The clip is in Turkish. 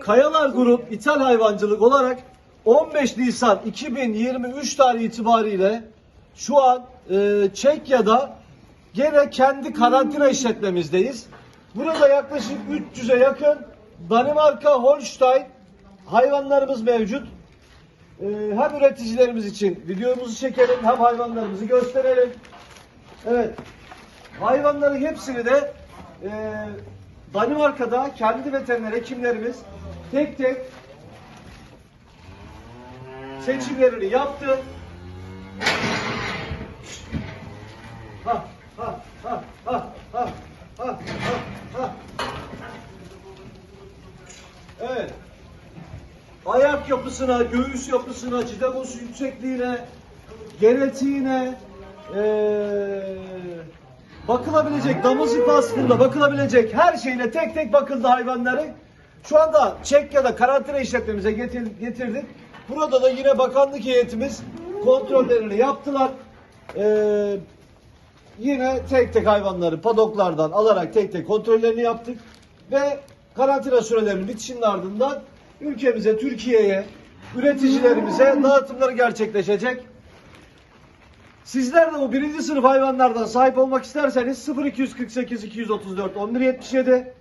Kayalar Grup İthal Hayvancılık olarak 15 Nisan 2023 tarihi itibariyle şu an e, Çekya'da gene kendi karantina işletmemizdeyiz. Burada yaklaşık 300'e yakın Danimarka, Holstein hayvanlarımız mevcut. E, hem üreticilerimiz için videomuzu çekelim hem hayvanlarımızı gösterelim. Evet. Hayvanların hepsini de e, Danimarka'da kendi veteriner hekimlerimiz tek tek seçimlerini yaptı. Evet. Ayak yapısına, göğüs yapısına, cidagosu yüksekliğine, genetiğine, eee bakılabilecek damız ifasında bakılabilecek her şeyle tek tek bakıldı hayvanların. Şu anda Çekya'da karantina işletmemize getir- getirdik. Burada da yine bakanlık heyetimiz kontrollerini yaptılar. Eee yine tek tek hayvanları padoklardan alarak tek tek kontrollerini yaptık. Ve karantina sürelerinin bitişinin ardından ülkemize, Türkiye'ye, üreticilerimize dağıtımları gerçekleşecek. Sizler de bu birinci sınıf hayvanlardan sahip olmak isterseniz 0248 234 1177